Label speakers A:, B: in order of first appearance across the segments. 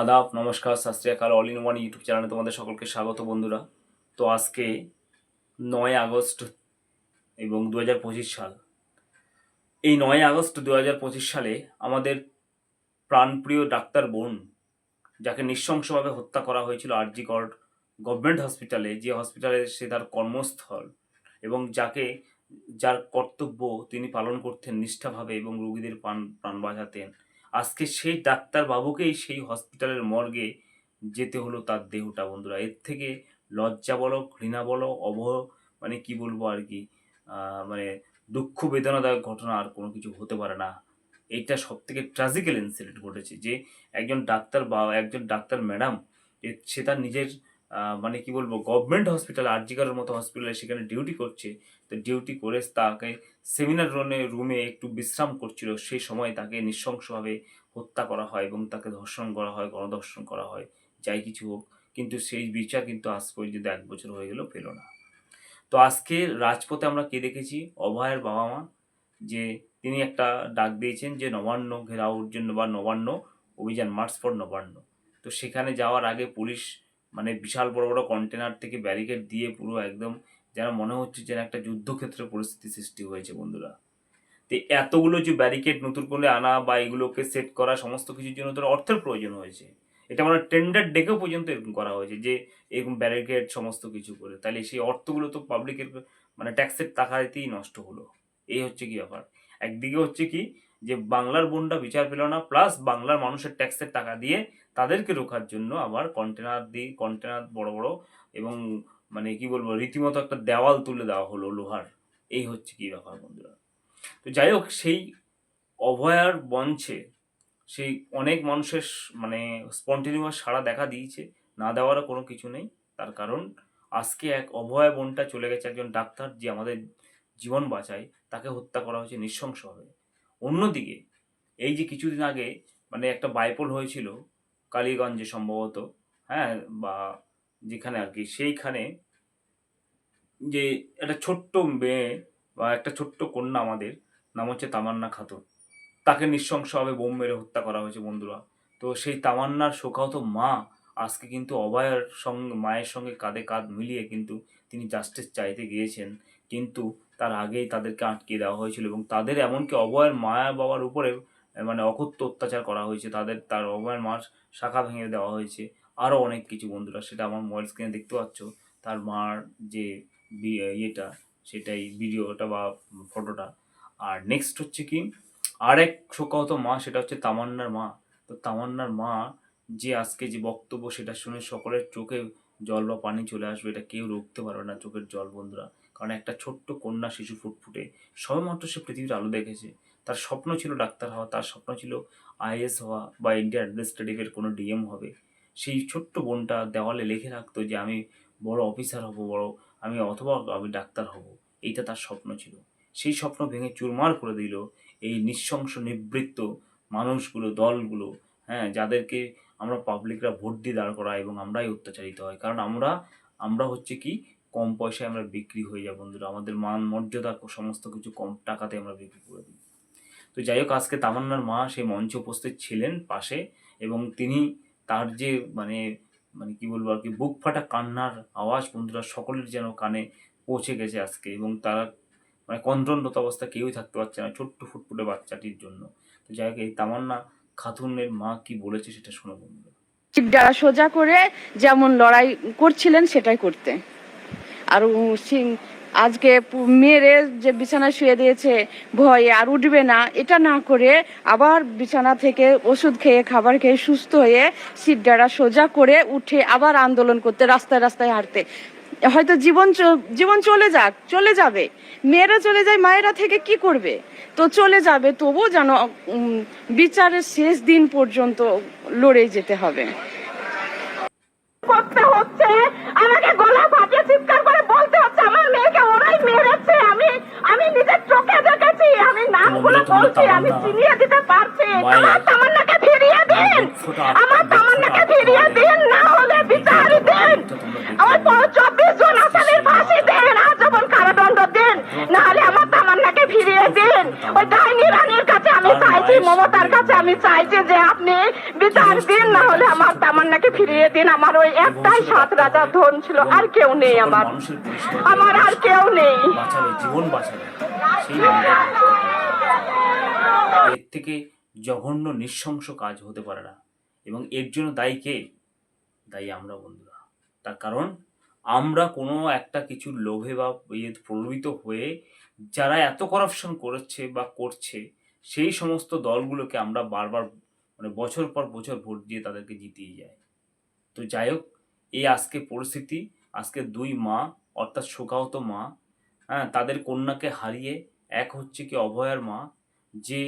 A: আদাব, নমস্কার শাস্ত্রীয়াকাল অল ইন ওয়ান ইউটিউব চ্যানেলে তোমাদের সকলকে স্বাগত বন্ধুরা। তো আজকে নয় আগস্ট এবং দু হাজার পঁচিশ সাল। এই নয় আগস্ট দু হাজার পঁচিশ সালে আমাদের প্রাণপ্রিয় ডাক্তার বোন, যাকে নৃশংসভাবে হত্যা করা হয়েছিল আরজি কর গভর্নমেন্ট হসপিটালে, যে হসপিটালে সে তার কর্মস্থল এবং যাকে, যার কর্তব্য তিনি পালন করতেন নিষ্ঠাভাবে এবং রোগীদের প্রাণ প্রাণ বাঁচাতেন। আজকে সেই ডাক্তার বাবুকেই সেই হসপিটালের মর্গে যেতে হলো তার দেহটা, বন্ধুরা। এর থেকে লজ্জা বলো, ঘৃণা বলো, অবহ মানে কি বলব আর কি মানে দুঃখ বেদনাদায়ক ঘটনা আর কোনো কিছু হতে পারে না। এইটা সব থেকে ট্রাজিক্যাল ইনসিডেন্ট ঘটেছে যে একজন ডাক্তার বা একজন ডাক্তার ম্যাডাম সে তার নিজের মানে কি বলব গভর্নমেন্ট হসপিটাল আরজিকারের মতো হসপিটালে সেখানে ডিউটি করছে। তো ডিউটি করে তাকে সেমিনার রুমে রুমে একটু বিশ্রাম করছিল। সেই সময় তাকে নৃশংসভাবে হত্যা করা হয় এবং তাকে ধর্ষণ করা হয়, গণধর্ষণ করা হয়, যাই কিছু হোক। কিন্তু সেই বিচার কিন্তু আজ পর্যন্ত এক বছর হয়ে গেল পেল না। তো আজকে রাজপথে আমরা কে দেখেছি? অভয়ের বাবা মা, যে তিনি একটা ডাক দিয়েছেন যে, নবান্ন ঘেরাওর জন্য বা নবান্ন অভিযান মার্চ ফর নবান্ন। তো সেখানে যাওয়ার আগে পুলিশ মানে বিশাল বড় বড় কন্টেনার থেকে ব্যারিকেড দিয়ে পুরো একদম যেন মনে হচ্ছে যেন একটা যুদ্ধক্ষেত্রের পরিস্থিতি সৃষ্টি হয়েছে বন্ধুরা। তো এতগুলো যে ব্যারিকেড নতুন করে আনা বা এগুলোকে সেট করা সমস্ত কিছুর জন্য তো অর্থের প্রয়োজন হয়েছে। এটা মানে টেন্ডার ডেকেও পর্যন্ত এরকম করা হয়েছে যে এরকম ব্যারিকেড সমস্ত কিছু করে। তাহলে সেই অর্থগুলো তো পাবলিকের মানে ট্যাক্সের টাকা দিতেই নষ্ট হলো। এই হচ্ছে কি ব্যাপার? একদিকে হচ্ছে কি যে বাংলার বোনটা বিচার পেল না প্লাস বাংলার মানুষের ট্যাক্সের টাকা দিয়ে তাদেরকে রোখার জন্য আবার কন্টেনার দিয়ে কন্টেনার বড় বড় এবং মানে কি বলব, রীতিমতো একটা দেওয়াল তুলে দেওয়া হলো লোহার। এই হচ্ছে কি ব্যাপার বন্ধুরা? তো যাই হোক, সেই অভয়ার মঞ্চে সেই অনেক মানুষের মানে স্পন্টেনিয়াস সাড়া দেখা দিয়েছে। না দেওয়ারও কোনো কিছু নেই। তার কারণ আজকে এক অভয় বোনটা চলে গেছে একজন ডাক্তার যে আমাদের জীবন বাঁচায়। তাকে হত্যা করা হয়েছে নৃশংসভাবে। অন্যদিকে এই যে কিছুদিন আগে মানে একটা বাইপোল হয়েছিল কালীগঞ্জে সম্ভবত হ্যাঁ বা যেখানে আর কি, সেইখানে যে একটা ছোট্ট মেয়ে বা একটা ছোট্ট কন্যা আমাদের, নাম হচ্ছে তামান্না খাতুন। তাকে নৃশংসভাবে বোম মেরে হত্যা করা হয়েছে বন্ধুরা। তো সেই তামান্নার শোকাহত মা আজকে কিন্তু অভয়ের সঙ্গে, মায়ের সঙ্গে কাঁধে কাঁধ মিলিয়ে কিন্তু তিনি জাস্টিস চাইতে গিয়েছেন। কিন্তু তার আগেই তাদেরকে আটকে দেওয়া হয়েছিল এবং তাদের এমনকি অভয়ের মায়া বাবার উপরে মানে অকথ্য অত্যাচার করা হয়েছে, তাদের তার অভয়ের মার শাখা ভেঙে দেওয়া হয়েছে। আরও অনেক কিছু বন্ধুরা, সেটা আমার মোবাইল স্ক্রিনে দেখতে পাচ্ছ। তার মার যে ইয়েটা, সেটাই ভিডিওটা বা ফটোটা আর নেক্সট হচ্ছে কি, আরেক শোকাহত মা, সেটা হচ্ছে তামান্নার মা। তো তামান্নার মা যে আজকে যে বক্তব্য, সেটা শুনে সকলের চোখে জল বা পানি চলে আসবে, এটা কেউ রুখতে পারবে না, চোখের জল, বন্ধুরা। কারণ একটা ছোট্ট কন্যা শিশু ফুটফুটে সবেমাত্র সে পৃথিবীর আলো দেখেছে। তার স্বপ্ন ছিল ডাক্তার হওয়া, তার স্বপ্ন ছিল আইএস হওয়া বা ইন্ডিয়া অ্যাডমিনিস্ট্রেটিভের কোনো ডিএম হবে। সেই ছোট্ট বোনটা দেওয়ালে লিখে রাখতো যে, আমি বড় অফিসার হব, বড়, আমি অথবা আমি ডাক্তার হব। এইটা তার স্বপ্ন ছিল। সেই স্বপ্ন ভেঙে চুরমার করে দিল এই নৃশংস, নিবৃত্ত মানুষগুলো, দলগুলো হ্যাঁ যাদেরকে আমরা পাবলিকরা ভোট দিয়ে দাঁড় করা এবং আমরাই অত্যাচারিত হয়। কারণ আমরা আমরা হচ্ছে কি কম পয়সায় আমরা বিক্রি হয়ে যাব বন্ধুরা। আমাদের মান, মর্যাদা, সমস্ত কিছু কম টাকাতে আমরা বিক্রি করে দিই। তো যাই হোক, আজকে তামান্নার মা সেই মঞ্চে উপস্থিত ছিলেন পাশে এবং তিনি তার যে মানে মানে কি বলব আর কি, বুক ফাটা কান্নার আওয়াজ বন্ধুরা সকলের যেন কানে পৌঁছে গেছে আজকে এবং তারা মানে কন্দ্রনত অবস্থা কেউই থাকতে পারছে না ছোট্ট ফুটফুটে বাচ্চাটির জন্য। তো যাই হোক, এই তামান্না খাতুনের মা কি বলেছে সেটা শোনো বন্ধুরা।
B: ডালা সোজা করে যেমন লড়াই করছিলেন সেটাই করতে। আর আজকে মেরে যে বিছানা শুয়ে দিয়েছে ভয়ে আর উঠবে না, এটা না করে আবার বিছানা থেকে ওষুধ খেয়ে, খাবার খেয়ে সুস্থ হয়ে সিটডারা সোজা করে উঠে আবার আন্দোলন করতে, রাস্তায় রাস্তায় হাঁটতে। হয়তো জীবন জীবন চলে যাক, চলে যাবে। মেয়েরা চলে যায়, মায়েরা থেকে কি করবে? তো চলে যাবে, তবুও যেন বিচারের শেষ দিন পর্যন্ত লড়ে যেতে হবে।
C: করতে হচ্ছে। আমাকে গলা ফাটিয়ে চিৎকার করে বলতে হচ্ছে আমার মেয়েকে ওরাই মেরেছে। আমি আমি নিজের চোখে দেখেছি আমি নামগুলো বলছি আমি চিনিয়ে দিতে পারছি। আমার তামান্নাকে ফিরিয়ে দিন। আমার তামান্নাকে ফিরিয়ে দিন না হলে বিচার দিন। আমার পর- চব্বিশ জন আসামির ফাঁসি দেন আজীবন কারাদণ্ড দিন। না হলে আমার তামান্নাকে ফিরিয়ে দিন। ওই ডাইনি রানীর কাছে মমতার কাছে আমি চাইছি যে আপনি বিচার দিন, না হলে আমার তামান্নাকে ফিরিয়ে দিন। আমার ওই একটাই সাত রাজা ধন ছিল, আর কেউ নেই আমার। আমার আর কেউ নেই।
A: এর থেকে জঘন্য, নৃশংস কাজ হতে পারে না। এবং এর জন্য দায়ী কে? দায়ী আমরা বন্ধুরা। তার কারণ, আমরা কোনো একটা কিছু লোভে বা প্রলোভিত হয়ে যারা এত করাপশন করেছে বা করছে সেই সমস্ত দলগুলোকে আমরা বারবার মানে বছর পর বছর ভোট দিয়ে তাদেরকে জিতিয়ে যায় তো যাই হোক, এই আজকে পরিস্থিতি, আজকে দুই মা, অর্থাৎ শোকাহত মা হ্যাঁ তাদের কন্যাকে হারিয়ে এক হচ্ছে কি অভয়ার মা, যে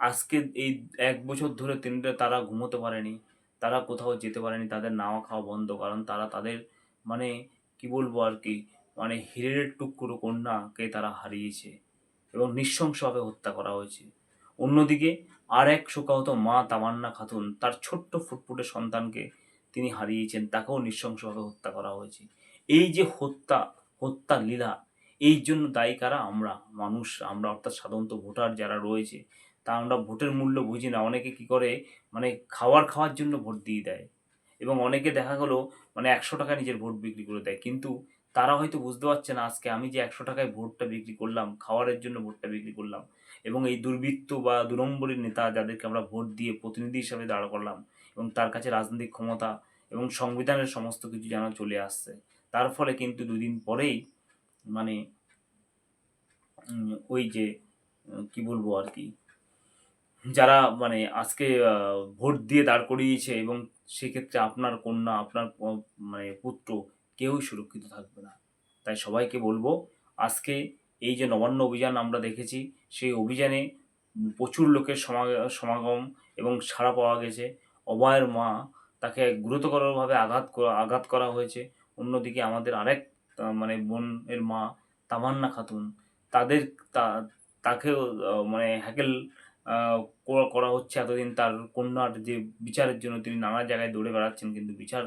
A: আজকে এই এক বছর ধরে তিনটে তারা ঘুমোতে পারেনি, তারা কোথাও যেতে পারেনি, তাদের নাওয়া খাওয়া বন্ধ, কারণ তারা তাদের মানে কি বলব আর কি মানে হিরের টুকরো কন্যাকে তারা হারিয়েছে। এবং নৃশংসভাবে হত্যা করা হয়েছে। অন্যদিকে আর এক শোকাহত মা তামান্না খাতুন তার ছোট্ট ফুটফুটে সন্তানকে তিনি হারিয়েছেন, তাকেও নৃশংসভাবে হত্যা করা হয়েছে। এই যে হত্যা হত্যা লীলা, এই জন্য দায়ী কারা? আমরা, মানুষ, আমরা অর্থাৎ সাধারণত ভোটার যারা রয়েছে, তা আমরা ভোটের মূল্য বুঝি না। অনেকে কি করে? মানে খাওয়ার খাওয়ার জন্য ভোট দিয়ে দেয়। এবং অনেকে দেখা গেলো মানে একশো টাকা নিজের ভোট বিক্রি করে দেয়। কিন্তু তারা হয়তো বুঝতে পারছে না আজকে আমি যে একশো টাকায় ভোটটা বিক্রি করলাম খাওয়ারের জন্য ভোটটা বিক্রি করলাম এবং এই দুর্বৃত্ত বা দুরম্বরী নেতা যাদেরকে আমরা ভোট দিয়ে প্রতিনিধি হিসাবে দাঁড় করলাম এবং তার কাছে রাজনৈতিক ক্ষমতা এবং সংবিধানের সমস্ত কিছু যেন চলে আসছে। তার ফলে কিন্তু দুদিন পরেই মানে ওই যে কি বলব আর কি, যারা মানে আজকে ভোট দিয়ে দাঁড় করিয়েছে এবং সেক্ষেত্রে আপনার কন্যা, আপনার মানে পুত্র কেউই সুরক্ষিত থাকবে না। তাই সবাইকে বলব, আজকে এই যে নবান্ন অভিযান আমরা দেখেছি, সেই অভিযানে প্রচুর লোকের সমা- সমাগম এবং সাড়া পাওয়া গেছে। অভয়ের মা তাকে গুরুতরভাবে আঘাত আঘাত করা হয়েছে। অন্যদিকে আমাদের আরেক মানে বোনের মা তামান্না খাতুন, তাদের তা- তাকেও মানে হ্যাকেল করা হচ্ছে এতদিন। তার কন্যার যে বিচারের জন্য তিনি নানা জায়গায় দৌড়ে বেড়াচ্ছেন, কিন্তু বিচার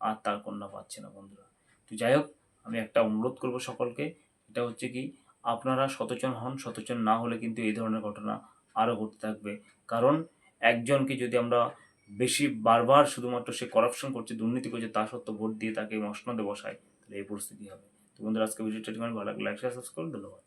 A: আর তার কন্যা পাচ্ছে না, বন্ধুরা। তো যাই হোক আমি একটা অনুরোধ করব সকলকে। এটা হচ্ছে কি, আপনারা সচেতন হন, সচেতন না হলে কিন্তু এই ধরনের ঘটনা আরও ঘটতে থাকবে। কারণ একজনকে যদি আমরা বেশি বারবার শুধুমাত্র সে করাপশন করছে, দুর্নীতি করছে, তা সত্ত্বেও ভোট দিয়ে তাকে মসনদে বসায়, তাহলে এই পরিস্থিতি হবে। তো বন্ধুরা আজকে ভিডিওটা ভালো লাগলে লাইক শেয়ার সাবস্ক্রাইব ধন্যবাদ।